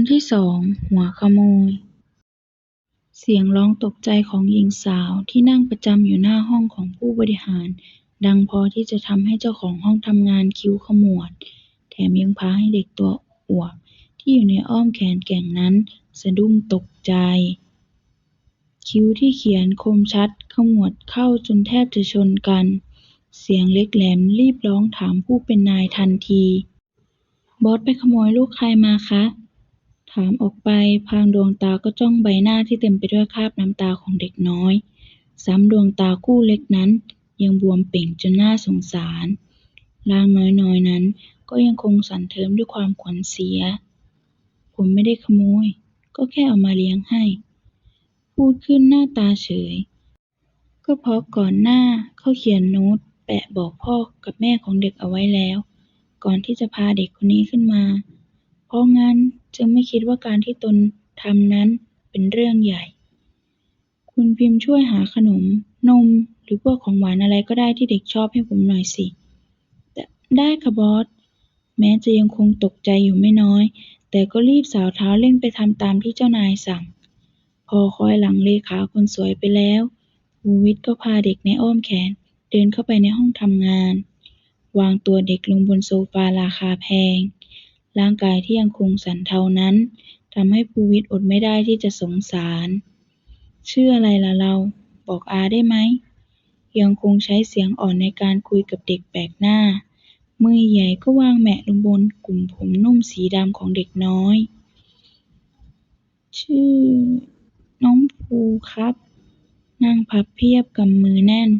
อนที่สอง หัวขโมย เสียงร้องตกใจของหญิงสาวที่นั่งประจำอยู่หน้าห้องของผู้บริหาร ดังพอที่จะทำให้เจ้าของห้องทำงานคิ้วขมวด แถมยังพาให้เด็กตัวอวบที่อยู่ในอ้อมแขนแก่งนั้น สะดุ้งตกใจ คิ้วที่เขียนคมชัดขมวดเข้าจนแทบจะชนกัน เสียงเล็กแหลมรีบร้องถามผู้เป็นนายทันที บอสไปขโมยลูกใครมาคะ ถามออกไปพลางดวงตาก็จ้องใบหน้าที่เต็มไปด้วยคราบน้ำตาของเด็กน้อย ซ้ำดวงตาคู่เล็กนั้น ยังบวมเป่งจนน่าสงสารร่างน้อยๆนั้น ก็ยังคงสั่นเทิมด้วยความขวัญเสีย ผมไม่ได้ขโมย ก็แค่เอามาเลี้ยงให้ พูดขึ้นหน้าตาเฉย ก็เพราะก่อนหน้าเขาเขียนโน้ตแปะบอกพ่อกับแม่ของเด็กเอาไว้แล้ว ก่อนที่จะพาเด็กคนนี้ขึ้นมา เพราะงั้น จึงไม่คิดว่าการที่ตนทำนั้นเป็นเรื่องใหญ่ คุณพิมพ์ช่วยหาขนม นม หรือพวกของหวานอะไรก็ได้ที่เด็กชอบให้ผมหน่อยสิ ได้ค่ะบอส แม้จะยังคงตกใจอยู่ไม่น้อย แต่ก็รีบสาวเท้าเร่งไปทำตามที่เจ้านายสั่ง พอคอยหลังเลขาคนสวยไปแล้วภูวิทก็พาเด็กในอ้อมแขน เดินเข้าไปในห้องทำงาน วางตัวเด็กลงบนโซฟาราคาแพง ร่างกายที่ยังคงสั่นเทานั้นทำให้ภูวิทย์อดไม่ได้ที่จะสงสาร ชื่ออะไรล่ะเรา บอกอาได้ไหม ยังคงใช้เสียงอ่อนในการคุยกับเด็กแปลกหน้า มือใหญ่ก็วางแหมะลงบนกลุ่มผมนุ่มสีดำของเด็กน้อย ชื่อ น้องภูครับ นั่งพับเพียบกำมือแน่น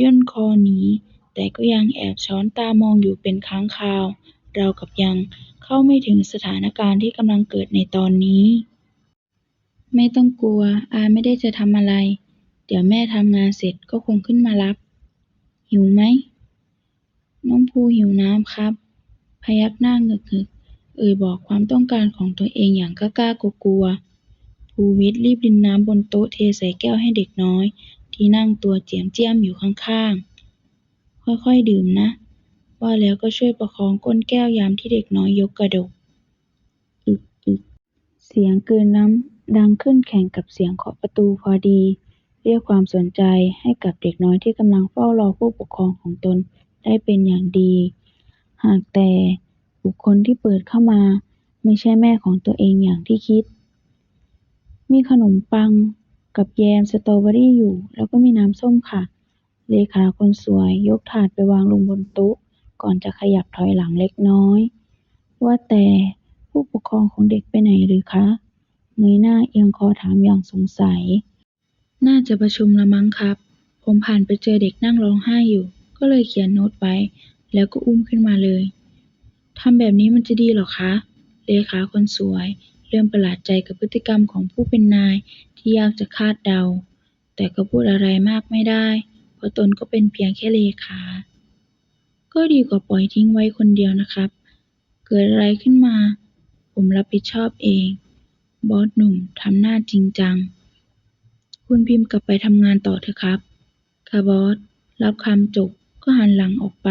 ย่นคอหนี แต่ก็ยังแอบช้อนตามองอยู่เป็นครั้งคราว เรากับยัง เข้าไม่ถึงสถานการณ์ที่กำลังเกิดในตอนนี้ ไม่ต้องกลัว อาไม่ได้จะทำอะไร เดี๋ยวแม่ทำงานเสร็จก็คงขึ้นมารับ หิวไหม น้องภูหิวน้ำครับ พยักหน้าเงึกๆเอ่ยบอกความต้องการของตัวเองอย่างกล้าๆกลัวภูวิทย์รีบรินน้ำบนโต๊ะเทใส่แก้วให้เด็กน้อย ที่นั่งตัวเจียมเจียมอยู่ข้างๆ ค่อยๆ ดื่มนะ ว่าแล้วก็ช่วยประคองก้นแก้วยามที่เด็กน้อยยกกระดก อึกอึกเสียงกลืนน้ำดังขึ้นแข่งกับเสียงเคาะประตูพอดี เรียกความสนใจให้กับเด็กน้อยที่กำลังเฝ้ารอผู้ปกครองของตนได้เป็นอย่างดี หากแต่บุคคลที่เปิดเข้ามา ไม่ใช่แม่ของตัวเองอย่างที่คิด มีขนมปังกับแยมสตรอเบอรี่อยู่ แล้วก็มีน้ำส้มค่ะ เลขาคนสวยยกถาดไปวางลงบนโต๊ะ ก่อนจะขยับถอยหลังเล็กน้อย ว่าแต่ผู้ปกครองของเด็กไปไหนหรือคะ เงยหน้าเอียงคอถามอย่างสงสัย น่าจะประชุมละมั้งครับ ผมผ่านไปเจอเด็กนั่งร้องไห้อยู่ ก็เลยเขียนโน้ตไว้ แล้วก็อุ้มขึ้นมาเลยทำแบบนี้มันจะดีหรอคะ เลขาคนสวย เริ่มประหลาดใจกับพฤติกรรมของผู้เป็นนายที่ยากจะคาดเดา แต่ก็พูดอะไรมากไม่ได้ เพราะตนก็เป็นเพียงแค่เลขา ก็ดีกว่าปล่อยทิ้งไว้คนเดียวนะครับ เกิดอะไรขึ้นมา ผมรับผิดชอบเอง บอสหนุ่มทำหน้าจริงจัง คุณพิมพ์กลับไปทำงานต่อเถอะครับ ค่ะบอส รับคำจบก็หันหลังออกไป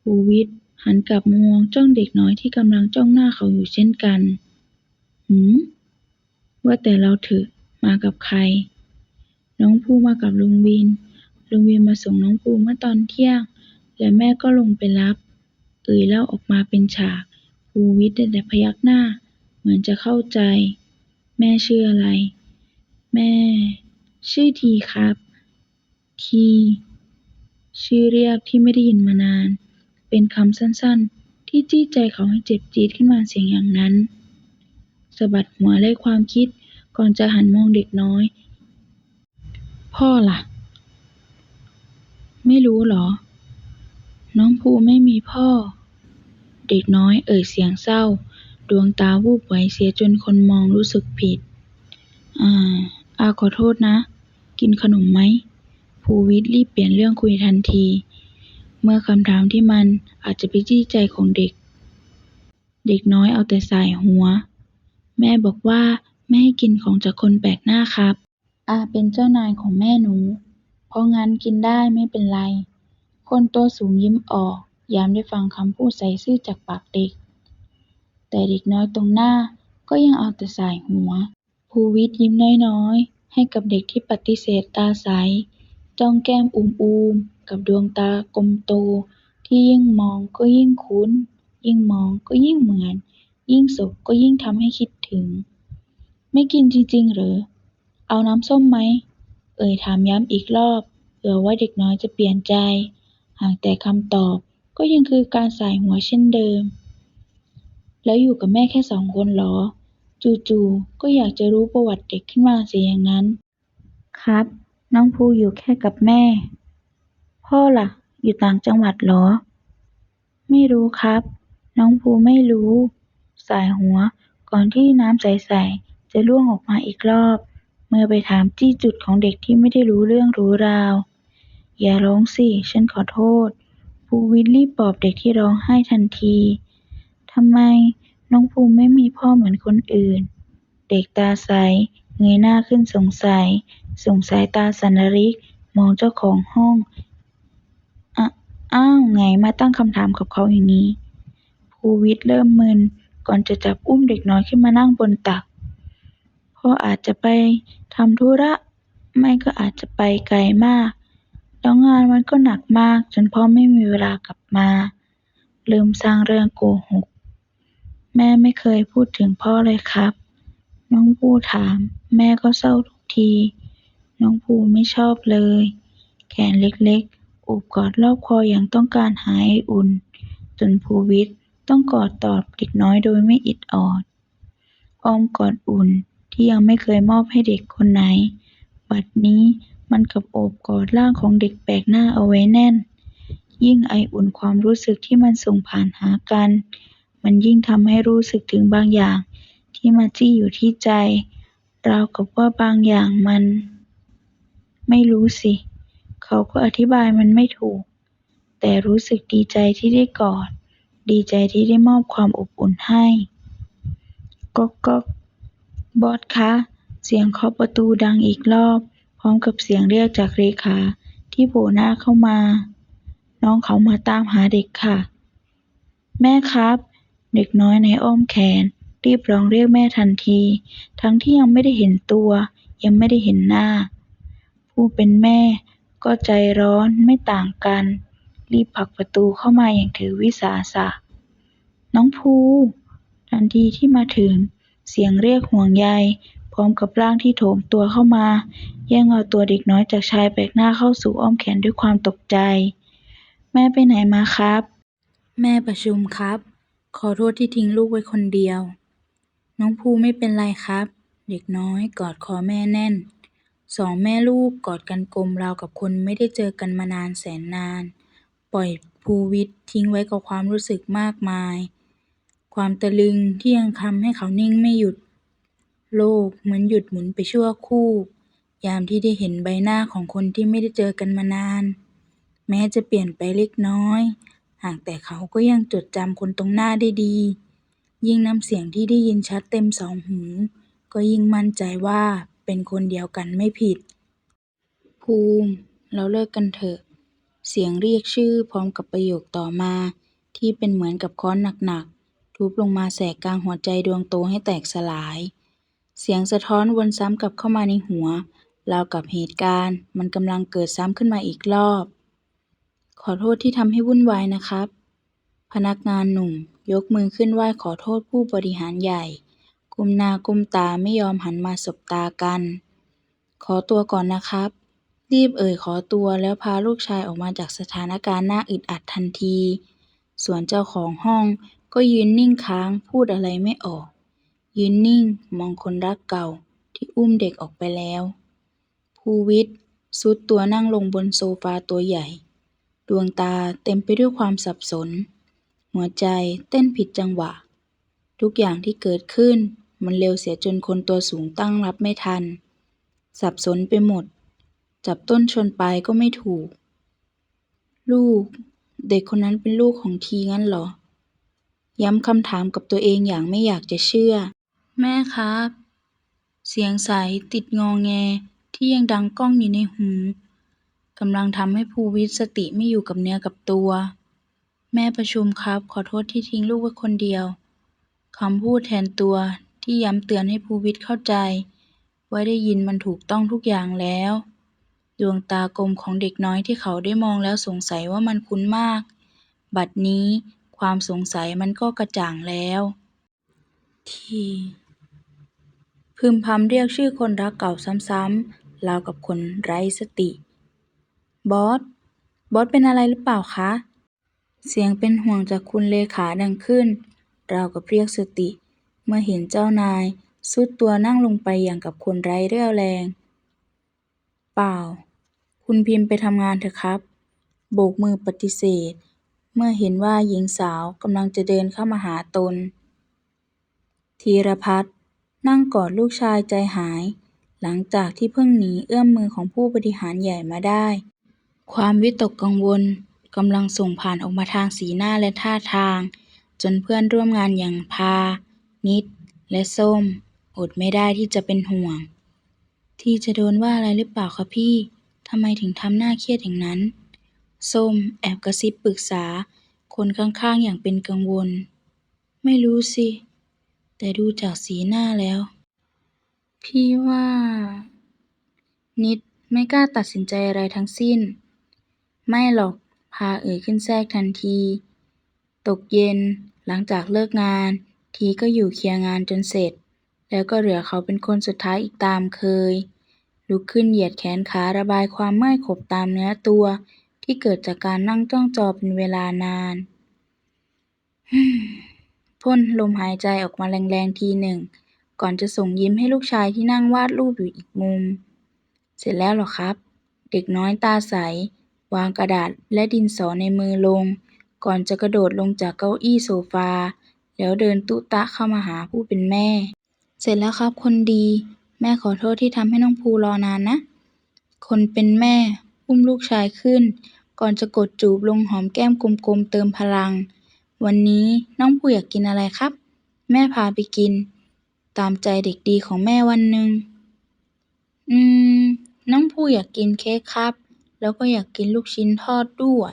ภูวิทย์หันกลับมามองจ้องเด็กน้อยที่กำลังจ้องหน้าเขาอยู่เช่นกัน หืม ว่าแต่เราเถอะมากับใคร น้องภูมากับลุงวิน ลุงวินมาส่งน้องภูเมื่อตอนเที่ยง และแม่ก็ลงไปรับ เอ่ยเล่าออกมาเป็นฉาก ภูวิทย์ได้แต่พยักหน้า เหมือนจะเข้าใจ แม่ชื่ออะไร แม่ ชื่อทีครับ ที ชื่อเรียกที่ไม่ได้ยินมานาน เป็นคำสั้นๆ ที่จี้ใจเขาให้เจ็บจี๊ดขึ้นมาเสียงอย่างนั้นสะบัดหัวไล่ความคิด ก่อนจะหันมองเด็กน้อย พ่อล่ะ ไม่รู้เหรอ น้องภูไม่มีพ่อ เด็กน้อยเอ่ยเสียงเศร้า ดวงตาวูบไหวเสียจนคนมองรู้สึกผิด อ่า อาขอโทษนะ กินขนมไหม ภูวิทย์รีบเปลี่ยนเรื่องคุยทันที เมื่อคำถามที่มันอาจจะไปจี้ใจของเด็ก เด็กน้อยเอาแต่สายหัว แม่บอกว่าไม่ให้กินของจากคนแปลกหน้าครับ อาเป็นเจ้านายของแม่หนู เพราะงั้นกินได้ไม่เป็นไร คนตัวสูงยิ้มออก ยามได้ฟังคำพูดใส่ซื่อจากปากเด็ก แต่เด็กน้อยตรงหน้าก็ยังเอาแต่สายหัว ภูวิทย์ยิ้มน้อยๆ ให้กับเด็กที่ปฏิเสธตาใส จ้องแก้มอูมๆ กับดวงตากลมโตที่ยิ่งมองก็ยิ่งคุ้น ยิ่งมองก็ยิ่งเหมือน ยิ่งสบก็ยิ่งทำให้คิดถึง ไม่กินจริงๆหรือ เอาน้ำส้มไหม เอ่ยถามย้ำอีกรอบ เผื่อว่าเด็กน้อยจะเปลี่ยนใจ หากแต่คำตอบก็ยังคือการสายหัวเช่นเดิม แล้วอยู่กับแม่แค่สองคนเหรอ จู่ๆก็อยากจะรู้ประวัติเด็กขึ้นมาเสียอย่างนั้น ครับ น้องภูอยู่แค่กับแม่ พ่อล่ะ อยู่ต่างจังหวัดเหรอ ไม่รู้ครับ น้องภูไม่รู้สายหัวก่อนที่น้ำใสๆจะร่วงออกมาอีกรอบ เมื่อไปถามจี้จุดของเด็กที่ไม่ได้รู้เรื่องรู้ราว อย่าร้องสิ ฉันขอโทษ ภูวิทย์รีบปลอบเด็กที่ร้องไห้ทันที ทำไม น้องภูมิไม่มีพ่อเหมือนคนอื่น เด็กตาใส เงยหน้าขึ้นสงสัย ส่งสายตาสันริก มองเจ้าของห้องออ้าว ไงมาตั้งคำถามกับเขาอย่างนี้ ภูวิทย์เริ่มมึน ก่อนจะจับอุ้มเด็กน้อยขึ้นมานั่งบนตัก พ่ออาจจะไปทำธุระ ไม่ก็อาจจะไปไกลมาก แล้วงานมันก็หนักมากจนพ่อไม่มีเวลากลับมา ลืมสร้างเรื่องโกหก แม่ไม่เคยพูดถึงพ่อเลยครับ น้องภูถาม แม่ก็เศร้าทุกที น้องภูไม่ชอบเลย แขนเล็กๆโอบกอดรอบคออย่างต้องการหายอุ่น จนภูวิทย์ต้องกอดตอบเด็กน้อยโดยไม่อิดออดอ้อมกอดอุ่นที่ยังไม่เคยมอบให้เด็กคนไหน บัดนี้ มันกลับโอบกอดร่างของเด็กแปลกหน้าเอาไว้แน่น ยิ่งไออุ่นความรู้สึกที่มันส่งผ่านหากัน มันยิ่งทำให้รู้สึกถึงบางอย่างที่มาจี้อยู่ที่ใจ ราวกับว่าบางอย่างมัน ไม่รู้สิ เขาก็อธิบายมันไม่ถูก แต่รู้สึกดีใจที่ได้กอด ดีใจที่ได้มอบความอบอุ่นให้ก๊อกก๊อกบอสคะ เสียงเคาะประตูดังอีกรอบ ร้อมกับเสียงเรียกจากเลขาที่โผล่หน้าเข้ามา น้องเขามาตามหาเด็กค่ะ แม่ครับ เด็กน้อยในอ้อมแขน รีบร้องเรียกแม่ทันที ทั้งที่ยังไม่ได้เห็นตัว ยังไม่ได้เห็นหน้า ผู้เป็นแม่ก็ใจร้อนไม่ต่างกัน รีบผลักประตูเข้ามาอย่างถือวิสาสะ น้องภู ทันทีที่มาถึง เสียงเรียกห่วงใย พร้อมกับร่างที่โถมตัวเข้ามา แย่งเอาตัวเด็กน้อยจากชายแปลกหน้าเข้าสู่อ้อมแขนด้วยความตกใจ แม่ไปไหนมาครับ แม่ประชุมครับ ขอโทษที่ทิ้งลูกไว้คนเดียว น้องภูไม่เป็นไรครับ เด็กน้อยกอดคอแม่แน่น สองแม่ลูกกอดกันกลมราวกับคนไม่ได้เจอกันมานานแสนนาน ปล่อยภูวิทย์ทิ้งไว้กับความรู้สึกมากมาย ความตะลึงที่ยังทำให้เขานิ่งไม่หยุด โลกเหมือนหยุดหมุนไปชั่วครู่ ยามที่ได้เห็นใบหน้าของคนที่ไม่ได้เจอกันมานาน แม้จะเปลี่ยนไปเล็กน้อย หากแต่เขาก็ยังจดจำคนตรงหน้าได้ดี ยิ่งน้ำเสียงที่ได้ยินชัดเต็มสองหู ก็ยิ่งมั่นใจว่าเป็นคนเดียวกันไม่ผิด ภูมิ เราเลิกกันเถอะ เสียงเรียกชื่อพร้อมกับประโยคต่อมา ที่เป็นเหมือนกับค้อนหนักๆทุบลงมาแสกกลางหัวใจดวงโตให้แตกสลาย เสียงสะท้อนวนซ้ำกลับเข้ามาในหัว ราวกับเหตุการณ์มันกำลังเกิดซ้ำขึ้นมาอีกรอบ ขอโทษที่ทำให้วุ่นวายนะครับ พนักงานหนุ่ม ยกมือขึ้นไหว้ขอโทษผู้บริหารใหญ่ก้มหน้าก้มตาไม่ยอมหันมาสบตากัน ขอตัวก่อนนะครับ รีบเอ่ยขอตัวแล้วพาลูกชายออกมาจากสถานการณ์น่าอึดอัดทันที ส่วนเจ้าของห้องก็ยืนนิ่งค้างพูดอะไรไม่ออก ยืนนิ่งมองคนรักเก่าที่อุ้มเด็กออกไปแล้ว ภูวิทย์ซุดตัวนั่งลงบนโซฟาตัวใหญ่ ดวงตาเต็มไปด้วยความสับสน หัวใจเต้นผิดจังหวะ ทุกอย่างที่เกิดขึ้นมันเร็วเสียจนคนตัวสูงตั้งรับไม่ทัน สับสนไปหมด จับต้นชนปลายก็ไม่ถูก ลูก เด็กคนนั้นเป็นลูกของทีงั้นเหรอ ย้ำคำถามกับตัวเองอย่างไม่อยากจะเชื่อ แม่ครับ เสียงใสติดงอแงที่ยังดังก้องอยู่ในหูกำลังทำให้ภูวิทย์สติไม่อยู่กับเนื้อกับตัว แม่ประชุมครับ ขอโทษที่ทิ้งลูกไว้คนเดียวคำพูดแทนตัวที่ย้ำเตือนให้ภูวิทย์เข้าใจ ว่าได้ยินมันถูกต้องทุกอย่างแล้ว ดวงตากลมของเด็กน้อยที่เขาได้มองแล้วสงสัยว่ามันคุ้นมาก บัดนี้ความสงสัยมันก็กระจ่างแล้ว ที่ พึมพำเรียกชื่อคนรักเก่าซ้ำๆราวกับคนไร้สติ บอส บอสเป็นอะไรหรือเปล่าคะ เสียงเป็นห่วงจากคุณเลขาดังขึ้น ราวกับเรียกสติ เมื่อเห็นเจ้านายสุดตัวนั่งลงไปอย่างกับคนไร้เรี่ยวแรง เปล่า คุณพิมพ์ไปทำงานเถอะครับ โบกมือปฏิเสธ เมื่อเห็นว่าหญิงสาวกำลังจะเดินเข้ามาหาตนธีรพัฒน์ นั่งกอดลูกชายใจหาย หลังจากที่เพิ่งหนีเอื้อมมือของผู้บริหารใหญ่มาได้ ความวิตกกังวลกำลังส่งผ่านออกมาทางสีหน้าและท่าทาง จนเพื่อนร่วมงานอย่างพา นิด และส้ม อดไม่ได้ที่จะเป็นห่วง ที่จะโดนว่าอะไรหรือเปล่าคะพี่ทำไมถึงทำหน้าเครียดอย่างนั้น ส้มแอบกระซิบปรึกษา คนข้างๆอย่างเป็นกังวล ไม่รู้สิ แต่ดูจากสีหน้าแล้ว พี่ว่า นิดไม่กล้าตัดสินใจอะไรทั้งสิ้น ไม่หรอก พาเอ่ยขึ้นแทรกทันที ตกเย็นหลังจากเลิกงาน ทีก็อยู่เคลียร์งานจนเสร็จ แล้วก็เหลือเขาเป็นคนสุดท้ายอีกตามเคย ลุกขึ้นเหยียดแขนขาระบายความเมื่อยขบตามเนื้อตัว ที่เกิดจากการนั่งจ้องจอเป็นเวลานาน พ่นลมหายใจออกมาแรง ๆ ทีหนึ่ง ก่อนจะส่งยิ้มให้ลูกชายที่นั่งวาดรูปอยู่อีกมุม เสร็จแล้วหรอครับ เด็กน้อยตาใส วางกระดาษและดินสอในมือลง ก่อนจะกระโดดลงจากเก้าอี้โซฟา แล้วเดินตุตะเข้ามาหาผู้เป็นแม่ เสร็จแล้วครับคนดี แม่ขอโทษที่ทำให้น้องภูรอนานนะ คนเป็นแม่ อุ้มลูกชายขึ้น ก่อนจะกดจูบลงหอมแก้มกลมๆเติมพลัง วันนี้น้องภูอยากกินอะไรครับ แม่พาไปกิน ตามใจเด็กดีของแม่วันหนึ่ง อืม น้องภูอยากกินเค้กครับ แล้วก็อยากกินลูกชิ้นทอดด้วย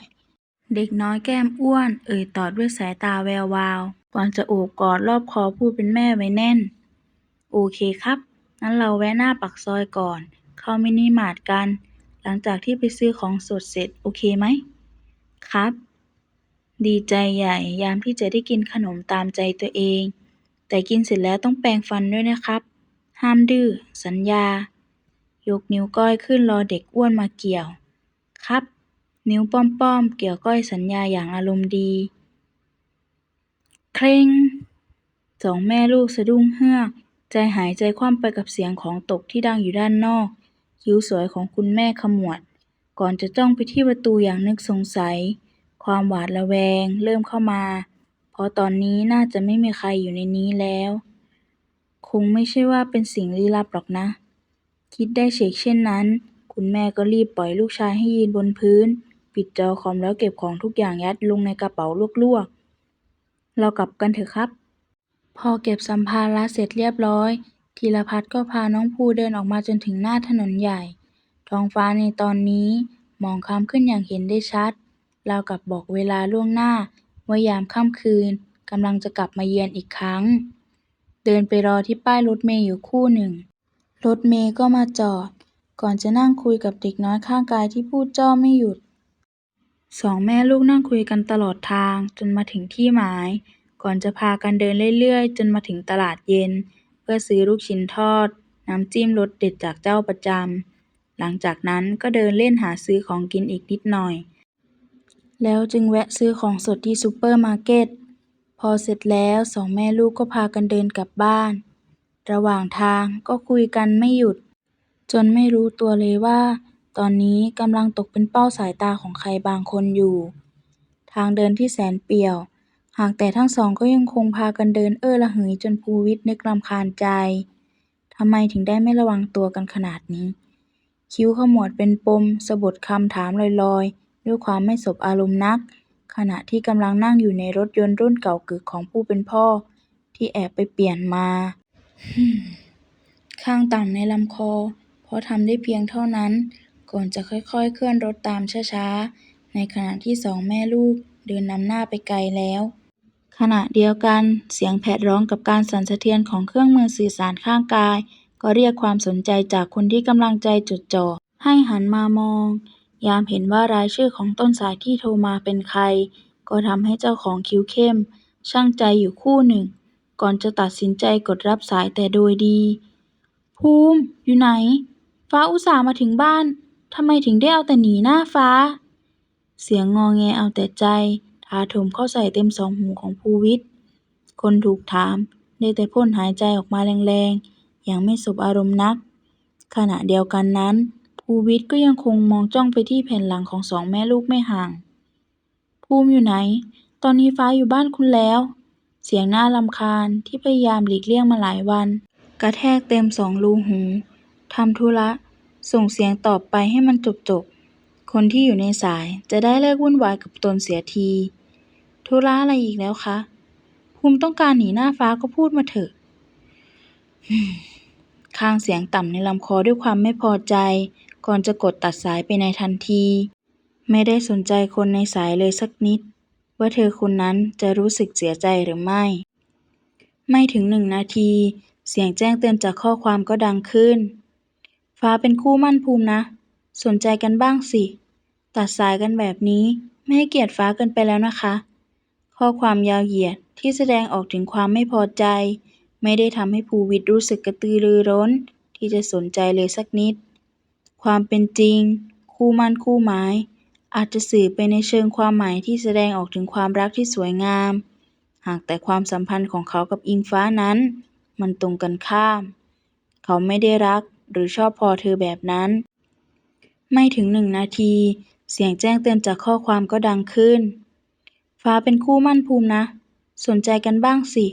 เด็กน้อยแก้มอ้วน เอ่ยตอบด้วยสายตาแวววาว ก่อนจะโอบกอดรอบคอผู้เป็นแม่ไว้แน่น โอเคครับ งั้นเราแวะหน้าปากซอยก่อน เข้ามินิมาร์ทกัน หลังจากที่ไปซื้อของสดเสร็จ โอเคไหม ครับ ดีใจใหญ่ยามที่จะได้กินขนมตามใจตัวเอง แต่กินเสร็จแล้วต้องแปรงฟันด้วยนะครับ ห้ามดื้อ สัญญา ยกนิ้วก้อยขึ้นรอเด็กอ้วนมาเกี่ยว ครับ นิ้วป้อมๆ เกี่ยวก้อยสัญญาอย่างอารมณ์ดี เคร่งสองแม่ลูกสะดุ้งเฮือก ใจหายใจคว่ำไปกับเสียงของตกที่ดังอยู่ด้านนอก คิ้วสวยของคุณแม่ขมวด ก่อนจะจ้องไปที่ประตูอย่างนึกสงสัย ความหวาดระแวงเริ่มเข้ามา เพราะตอนนี้น่าจะไม่มีใครอยู่ในนี้แล้ว คงไม่ใช่ว่าเป็นสิ่งลี้ลับหรอกนะ คิดได้เฉกเช่นนั้น คุณแม่ก็รีบปล่อยลูกชายให้ยืนบนพื้น ปิดจอคอมแล้วเก็บของทุกอย่างยัดลงในกระเป๋าลวกๆ เรากลับกันเถอะครับ พอเก็บสัมภาระเสร็จเรียบร้อยธีรพัฒน์ก็พาน้องภูเดินออกมาจนถึงหน้าถนนใหญ่ ท้องฟ้าในตอนนี้มองค้ำขึ้นอย่างเห็นได้ชัด ราวกับบอกเวลาล่วงหน้าว่ายามค่ำคืนกำลังจะกลับมาเยือนอีกครั้ง เดินไปรอที่ป้ายรถเมล์อยู่ครู่หนึ่ง รถเมล์ก็มาจอด ก่อนจะนั่งคุยกับเด็กน้อยข้างกายที่พูดจ้อไม่หยุด สองแม่ลูกนั่งคุยกันตลอดทางจนมาถึงที่หมาย ก่อนจะพากันเดินเรื่อยๆ จนมาถึงตลาดเย็น เพื่อซื้อลูกชิ้นทอด น้ำจิ้มรสเด็ดจากเจ้าประจำหลังจากนั้นก็เดินเล่นหาซื้อของกินอีกนิดหน่อย แล้วจึงแวะซื้อของสดที่ซูเปอร์มาร์เก็ต พอเสร็จแล้วสองแม่ลูกก็พากันเดินกลับบ้าน ระหว่างทางก็คุยกันไม่หยุด จนไม่รู้ตัวเลยว่า ตอนนี้กำลังตกเป็นเป้าสายตาของใครบางคนอยู่ ทางเดินที่แสนเปี่ยว หากแต่ทั้งสองก็ยังคงพากันเดินเอ้อระเหยจนภูวิทย์นึกรำคาญใจทำไมถึงได้ไม่ระวังตัวกันขนาดนี้ คิ้วขมวดเป็นปมสะบดคำถามลอยๆ ด้วยความไม่สบอารมณ์นัก ขณะที่กำลังนั่งอยู่ในรถยนต์รุ่นเก่ากึกของผู้เป็นพ่อ ที่แอบไปเปลี่ยนมา ข้างต่ำในลำคอ เพราะทำได้เพียงเท่านั้น ก่อนจะค่อยๆ เคลื่อนรถตามช้าๆ ในขณะที่สองแม่ลูกเดินนำหน้าไปไกลแล้ว ขณะเดียวกันเสียงแผดร้องกับการสั่นสะเทือนของเครื่องมือสื่อสารข้างกาย ก็เรียกความสนใจจากคนที่กำลังใจจดจ่อให้หันมามอง ยามเห็นว่ารายชื่อของต้นสายที่โทรมาเป็นใคร ก็ทำให้เจ้าของคิ้วเข้ม ชั่งใจอยู่ครู่หนึ่ง ก่อนจะตัดสินใจกดรับสายแต่โดยดี ภูมิ อยู่ไหน ฟ้าอุตส่าห์มาถึงบ้าน ทำไมถึงได้เอาแต่หนีหน้าฟ้า เสียงงอแงเอาแต่ใจ ถาโถมเข้าใส่เต็มสองหูของภูวิทย์ คนถูกถาม ได้แต่พ่นหายใจออกมาแรงๆ อย่างไม่สบอารมณ์นัก ขณะเดียวกันนั้น ภูวิทย์ก็ยังคงมองจ้องไปที่แผ่นหลังของสองแม่ลูกไม่ห่าง ภูมิอยู่ไหน ตอนนี้ฟ้าอยู่บ้านคุณแล้ว เสียงน่ารำคาญที่พยายามหลีกเลี่ยงมาหลายวัน กระแทกเต็มสองรูหูทำธุระ ส่งเสียงตอบไปให้มันจบๆคนที่อยู่ในสายจะได้เลิกวุ่นวายกับตนเสียที ธุระอะไรอีกแล้วคะ ภูมิต้องการหนีหน้าฟ้าก็พูดมาเถอะข้างเสียงต่ำในลำคอด้วยความไม่พอใจ ก่อนจะกดตัดสายไปในทันที ไม่ได้สนใจคนในสายเลยสักนิด ว่าเธอคนนั้นจะรู้สึกเสียใจหรือไม่ ไม่ถึงหนึ่งนาที เสียงแจ้งเตือนจากข้อความก็ดังขึ้น ฟ้าเป็นคู่มั่นภูมินะ สนใจกันบ้างสิ ตัดสายกันแบบนี้ไม่ให้เกียรติฟ้าเกินไปแล้วนะคะ ข้อความยาวเหยียดที่แสดงออกถึงความไม่พอใจ ไม่ได้ทำให้ภูวิทย์รู้สึกกระตือรือร้น ที่จะสนใจเลยสักนิด ความเป็นจริง คู่มั่นคู่หมาย อาจจะสื่อไปในเชิงความหมายที่แสดงออกถึงความรักที่สวยงาม หากแต่ความสัมพันธ์ของเขากับอิงฟ้านั้น มันตรงกันข้าม เขาไม่ได้รักหรือชอบพอเธอแบบนั้น ไม่ถึงหนึ่งนาที เสียงแจ้งเตือนจากข้อความก็ดังขึ้น ฟ้าเป็นคู่มั่นภูมินะ สนใจกันบ้างสิ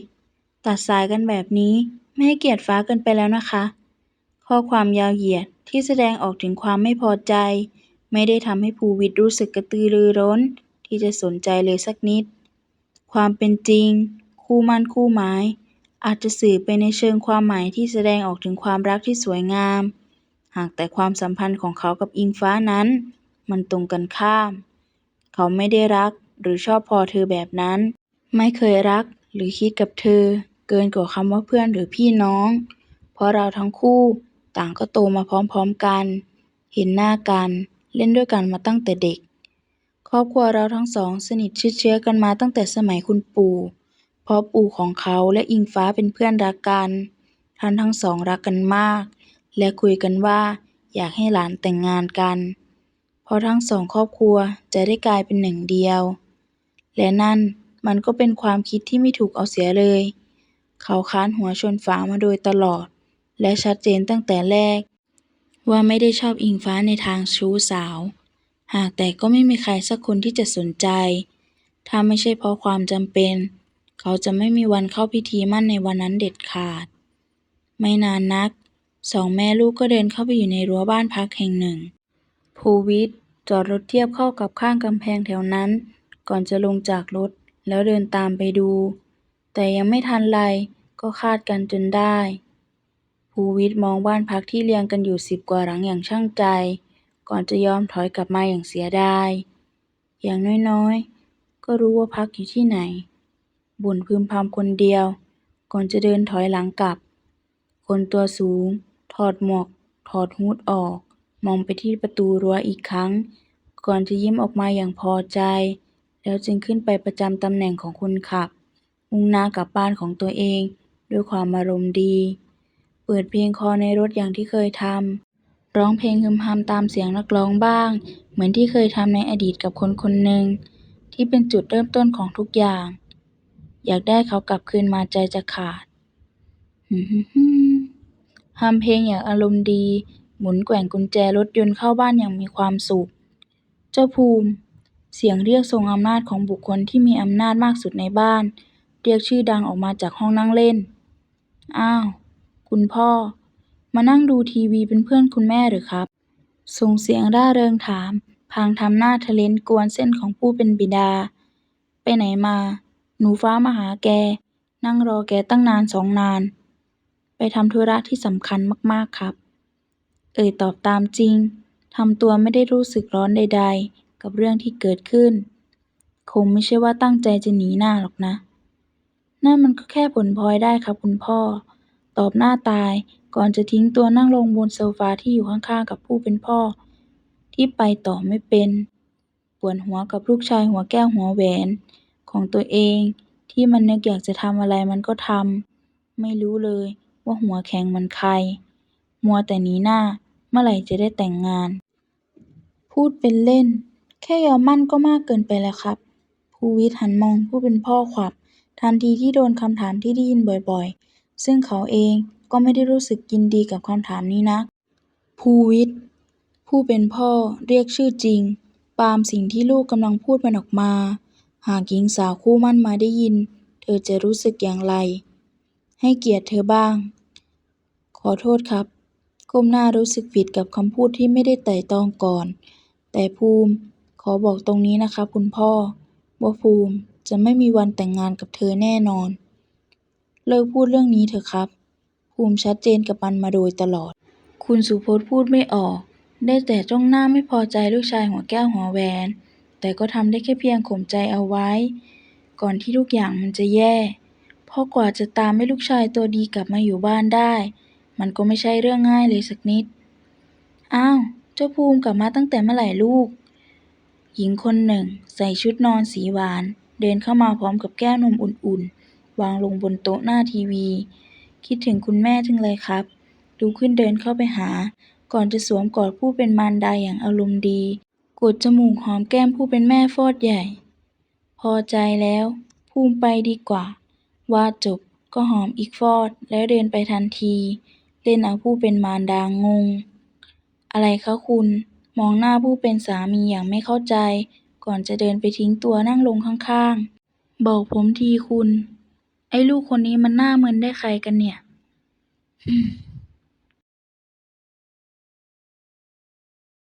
ตัดสายกันแบบนี้ ไม่ให้เกียรติฟ้าเกินไปแล้วนะคะ ข้อความยาวเหยียด ที่แสดงออกถึงความไม่พอใจ ไม่ได้ทำให้ภูวิทย์รู้สึกกระตือรือร้น ที่จะสนใจเลยสักนิด ความเป็นจริง คู่มั่นคู่หมาย อาจจะสื่อไปในเชิงความหมายที่แสดงออกถึงความรักที่สวยงาม หากแต่ความสัมพันธ์ของเขากับอิงฟ้านั้น มันตรงกันข้าม เขาไม่ได้รักหรือชอบพอเธอแบบนั้น ไม่เคยรักหรือคิดกับเธอ เกินกว่าคำว่าเพื่อนหรือพี่น้อง เพราะเราทั้งคู่ ต่างก็โตมาพร้อม ๆ กัน เห็นหน้ากัน เล่นด้วยกันมาตั้งแต่เด็ก ครอบครัวเราทั้งสองสนิทชิดเชื้อกันมาตั้งแต่สมัยคุณปู่ เพราะปู่ของเขาและอิงฟ้าเป็นเพื่อนรักกัน ท่านทั้งสองรักกันมาก และคุยกันว่าอยากให้หลานแต่งงานกัน เพราะทั้งสองครอบครัวจะได้กลายเป็นหนึ่งเดียว และนั่นมันก็เป็นความคิดที่ไม่ถูกเอาเสียเลย เขาค้านหัวชนฝามาโดยตลอด และชัดเจนตั้งแต่แรก ว่าไม่ได้ชอบอิงฟ้าในทางชู้สาว หากแต่ก็ไม่มีใครสักคนที่จะสนใจ ถ้าไม่ใช่เพราะความจำเป็น เขาจะไม่มีวันเข้าพิธีมั่นในวันนั้นเด็ดขาด ไม่นานนัก สองแม่ลูกก็เดินเข้าไปอยู่ในรั้วบ้านพักแห่งหนึ่ง ภูวิทย์จอดรถเทียบเข้ากับข้างกำแพงแถวนั้น ก่อนจะลงจากรถแล้วเดินตามไปดู แต่ยังไม่ทันไรก็คาดกันจนได้ ภูวิทย์มองบ้านพักที่เรียงกันอยู่สิบกว่าหลังอย่างช่างใจ ก่อนจะยอมถอยกลับมาอย่างเสียดาย อย่างน้อย ๆ ก็รู้ว่าพักอยู่ที่ไหน บ่นพึมพำคนเดียว ก่อนจะเดินถอยหลังกลับ คนตัวสูง ถอดหมวก ถอดฮูดออก มองไปที่ประตูรั้วอีกครั้ง ก่อนจะยิ้มออกมาอย่างพอใจ แล้วจึงขึ้นไปประจำตำแหน่งของคนขับมุ่งหน้ากลับบ้านของตัวเอง ด้วยความอารมณ์ดี ปิดเพลงคอในรถอย่างที่เคยทำ ร้องเพลงฮึมฮัมตามเสียงนักร้องบ้าง เหมือนที่เคยทำในอดีตกับคนคนหนึ่ง ที่เป็นจุดเริ่มต้นของทุกอย่าง อยากได้เขากลับคืนมาใจจะขาดฮัมเพลงอย่างอารมณ์ดี หมุนแกว่งกุญแจรถยนต์เข้าบ้านอย่างมีความสุข เจ้าภูมิ เสียงเรียกทรงอำนาจของบุคคลที่มีอำนาจมากสุดในบ้าน เรียกชื่อดังออกมาจากห้องนั่งเล่น อ้าว คุณพ่อ มานั่งดูทีวีเป็นเพื่อนคุณแม่หรือครับ ส่งเสียงร่าเริงถาม พลางทำหน้าทะเลนกวนเส้นของผู้เป็นบิดา ไปไหนมา หนูฟ้ามาหาแก นั่งรอแกตั้งนานสองนาน ไปทำธุระที่สำคัญมากๆครับ เอ่ยตอบตามจริงทำตัวไม่ได้รู้สึกร้อนใด ๆ กับเรื่องที่เกิดขึ้น คงไม่ใช่ว่าตั้งใจจะหนีหน้าหรอกนะ นั่นมันก็แค่ผลพลอยได้ครับคุณพ่อ อบหน้าตาย ก่อนจะทิ้งตัวนั่งลงบนโซฟาที่อยู่ข้างๆ กับผู้เป็นพ่อ ที่ไปต่อไม่เป็น ปวดหัวกับลูกชายหัวแก้วหัวแหวน ของตัวเอง ที่มันนึกอยากจะทำอะไรมันก็ทำ ไม่รู้เลยว่าหัวแข็งเหมือนใคร มัวแต่หนีหน้า เมื่อไหร่จะได้แต่งงาน พูดเป็นเล่น แค่ยอมมั่นก็มากเกินไปแล้วครับ ภูวิทย์หันมองผู้เป็นพ่อขวับ ทันทีที่โดนคำถามที่ได้ยินบ่อยๆ ซึ่งเขาเองก็ไม่ได้รู้สึกยินดีกับคำถามนี้นัก ภูวิทย์ ผู้เป็นพ่อเรียกชื่อจริง ปามสิ่งที่ลูกกำลังพูดมันออกมา หากหญิงสาวคู่มั่นมาได้ยิน เธอจะรู้สึกอย่างไร ให้เกียรติเธอบ้าง ขอโทษครับ ก้มหน้ารู้สึกผิดกับคำพูดที่ไม่ได้ไต่ตองก่อน แต่ภูมิขอบอกตรงนี้นะครับคุณพ่อ ว่าภูมิจะไม่มีวันแต่งงานกับเธอแน่นอน เลิกพูดเรื่องนี้เถอะครับ ภูมิชัดเจนกับมันมาโดยตลอด คุณสุพจน์พูดไม่ออก ได้แต่จ้องหน้าไม่พอใจลูกชายหัวแก้วหัวแหวน แต่ก็ทำได้แค่เพียงข่มใจเอาไว้ ก่อนที่ทุกอย่างมันจะแย่ เพราะกว่าจะตามให้ลูกชายตัวดีกลับมาอยู่บ้านได้ มันก็ไม่ใช่เรื่องง่ายเลยสักนิด อ้าว เจ้าภูมิกลับมาตั้งแต่เมื่อไหร่ลูก หญิงคนหนึ่ง ใส่ชุดนอนสีหวาน เดินเข้ามาพร้อมกับแก้วนมอุ่นๆ วางลงบนโต๊ะหน้าทีวี คิดถึงคุณแม่จังเลยครับ ลุกขึ้นเดินเข้าไปหา ก่อนจะสวมกอดผู้เป็นมารดาอย่างอารมณ์ดี กดจมูกหอมแก้มผู้เป็นแม่ฟอดใหญ่ พอใจแล้วภูมิไปดีกว่า ว่าจบก็หอมอีกฟอดแล้วเดินไปทันที เล่นเอาผู้เป็นมารดางง อะไรคะคุณ มองหน้าผู้เป็นสามีอย่างไม่เข้าใจ ก่อนจะเดินไปทิ้งตัวนั่งลงข้างๆ บอกผมทีคุณ ไอ้ลูกคนนี้มันหน้าเหมือนได้ใครกันเนี่ย